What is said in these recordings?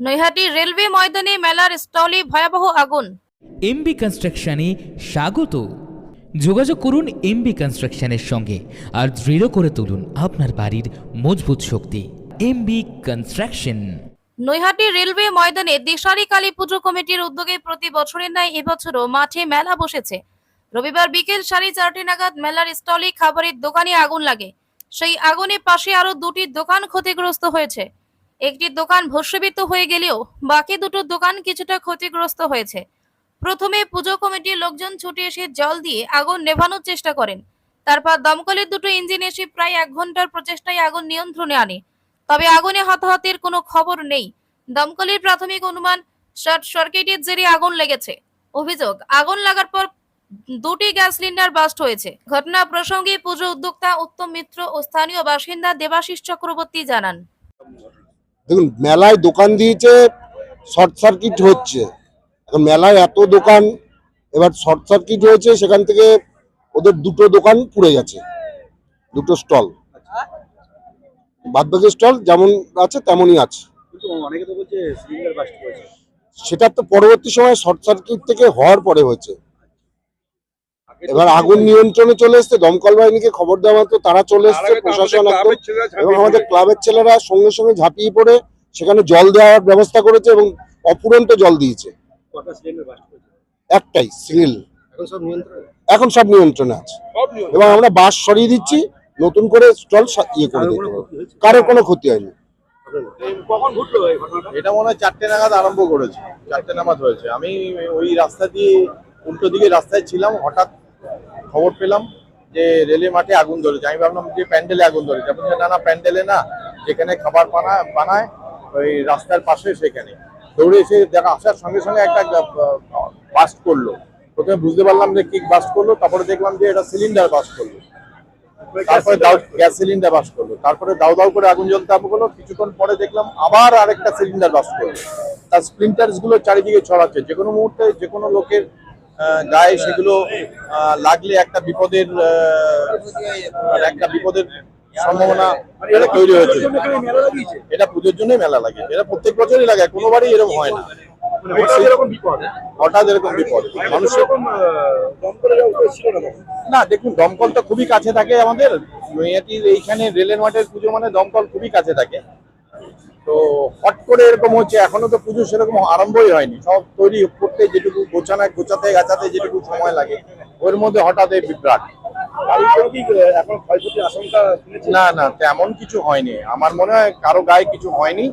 Naihati railway ময়দানে মেলার স্টলে ভয়াবহ আগুন। এমবি কনস্ট্রাকশনে স্বাগত। যোগাযোগ করুন এমবি কনস্ট্রাকশনের সঙ্গে আর দৃঢ় করে তুলুন আপনার বাড়ির মজবুত শক্তি। এমবি কনস্ট্রাকশন নৈহাটি রেলওয়ে ময়দানে দিশারি কালী পুজো কমিটির উদ্যোগে প্রতি বছরের ন্যায় এবছরও মাঠে মেলা বসেছে। রবিবার বিকেল সাড়ে চারটে নাগাদ মেলার স্টলে খাবারের দোকানে আগুন লাগে। সেই আগুনে পাশে আরও দুটি দোকান ক্ষতিগ্রস্ত হয়েছে। একটি দোকান ভস্মীভূত হয়ে গেলেও বাকি দুটো দোকান কিছুটা ক্ষতিগ্রস্ত হয়েছে। প্রথমে পুজো কমিটির লোকজন ছুটে এসে জল দিয়ে আগুন নেভানোর চেষ্টা করেন। তারপর দমকলের দুটো ইঞ্জিন এসে প্রায় এক ঘণ্টার প্রচেষ্টায় আগুন নিয়ন্ত্রণে আনে। তবে আগুনে হতাহতের কোনো খবর নেই। দমকলের প্রাথমিক অনুমান, শর্ট সার্কিটের জেরে আগুন লেগেছে। অভিযোগ, আগুন লাগার পর দুটি গ্যাস সিলিন্ডার বাস্ট হয়েছে। ঘটনা প্রসঙ্গে পুজো উদ্যোক্তা উত্তম মিত্র ও স্থানীয় বাসিন্দা দেবাশিস চক্রবর্তী জানান। দেখুন মেলায় দোকান দিয়েছে শর্ট সার্কিট হচ্ছে। এখন মেলায় এত দোকান এবার শর্ট সার্কিট হয়েছে সেখান থেকে ওদের দুটো দোকান পুড়ে গেছে। দুটো স্টল। বাদ বাকি স্টল যেমন আছে তেমনই আছে। সেটা তো পরবর্তী সময় শর্ট সার্কিট থেকে হওয়ার পরে হয়েছে। এবার আগুন নিয়ন্ত্রণে চলে এসছে দমকল বাহিনীকে খবর দেওয়া মাত্র তারা চলে এসছে প্রশাসন এবং আমাদের ক্লাবের ছেলেরা সঙ্গে সঙ্গে ঝাঁপিয়ে পড়ে সেখানে জল দেওয়ার ব্যবস্থা করেছে এবং অপুরন্ত জল দিয়েছে। একটাই সিঙ্গেল এখন সব নিয়ন্ত্রণ? এখন সব নিয়ন্ত্রণে আছে। এবং আমরা বাস সরিয়ে দিচ্ছি নতুন করে স্টল ইয়ে করে দিতে কারোর কোনো ক্ষতি হয়নি। কখন ঘটলো এই ঘটনাটা? এটা মনে হয় চারটে নাগাদ আরম্ভ করেছে চারটে নাগাদ হয়েছে। আমি ওই রাস্তা দিয়ে উল্টো দিকে রাস্তায় ছিলাম হঠাৎ খবর পেলাম যে রেলে মাঠে আগুন ধরেছে। আমি ভাবলাম যে প্যান্ডেলে আগুন ধরেছে। আপনি না না, প্যান্ডেলে না। যেখানে খাবার বানা বানায়, ওই রাস্তার পাশে সেখানে। দৌড়ে এসে দেখা, আসার সঙ্গে সঙ্গে একটা বাস্ট করল। প্রথমে বুঝতে পারলাম যে কি বাস্ট করল, তারপরে দেখলাম যে এটা সিলিন্ডার বাস্ট করল। তারপরে গ্যাস সিলিন্ডার বাস করল। তারপরে দাও দাও করে আগুন জ্বলতে আরম্ভ করল। কিছুক্ষণ পরে দেখলাম আবার আরেকটা সিলিন্ডার বাস করল। তার স্প্লিন্টার্সগুলো চারিদিকে ছড়াচ্ছে। যে কোনো মুহূর্তে যে কোনো লোকের গায়ে সেগুলো লাগলে একটা বিপদের একটা বিপদের সম্ভাবনা এটা তৈরি হয়েছে। এটা পুজোর জন্যই মেলা লাগে। এটা প্রত্যেক বছরই লাগে কোনোবারই এরকম হয় না। মানে হঠাৎ এরকম বিপদ? মানুষের ছিল না দেখুন দমকল তো খুবই কাছে থাকে আমাদের। এইখানে রেলের মাঠের পুজো মানে দমকল খুবই কাছে থাকে। তো হট করে এরকম হচ্ছে এখনও তো পুজো সেরকম আরম্ভই হয়নি। সব তৈরি করতে যেটুকু গোছানো গোছাতে গাছাতে যেটুকু সময় লাগে ওর মধ্যে হঠাৎ এই বিভ্রাট। না না তেমন কিছু হয়নি। আমার মনে হয় কারও গায়ে কিছু হয়নি।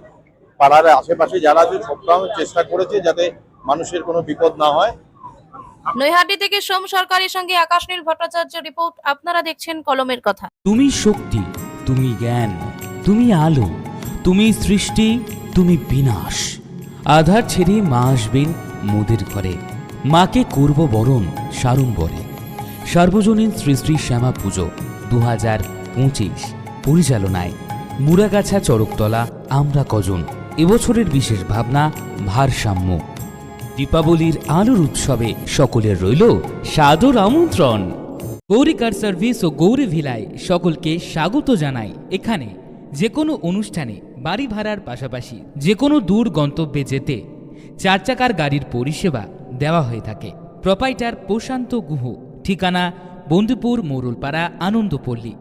পাড়ার আশেপাশে যারা আছে সবটাও চেষ্টা করেছে যাতে মানুষের কোনো বিপদ না হয়। নৈহাটি থেকে সোম সরকারের সঙ্গে আকাশনীল ভট্টাচার্য রিপোর্ট। আপনারা দেখছেন কলমের কথা। তুমি শক্তি তুমি জ্ঞান তুমি আলো। তুমি সৃষ্টি, তুমি বিনাশ। আধার ছেড়ে মা আসবেন মোদের ঘরে। মাকে করব বরণ সাড়ম্বরে সার্বজনীন শ্রী শ্রী শ্যামা পুজো দু হাজার পঁচিশ। পরিচালনায় মুরাগাছা চড়কতলা আমরা কজন। এবছরের বিশেষ ভাবনা, ভারসাম্য। দীপাবলির আলোর উৎসবে সকলের রইল সাদর আমন্ত্রণ। গৌরী কার সার্ভিস ও গৌরী ভিলায় সকলকে স্বাগত জানাই। এখানে যে কোনো অনুষ্ঠানে বাড়ি ভাড়ার পাশাপাশি যে কোনো দূর গন্তব্যে যেতে চার চাকার গাড়ির পরিষেবা দেওয়া হয়ে থাকে। প্রপাইটার প্রশান্ত গুহ, ঠিকানা বন্ধুপুর মোরুলপাড়া আনন্দপল্লী।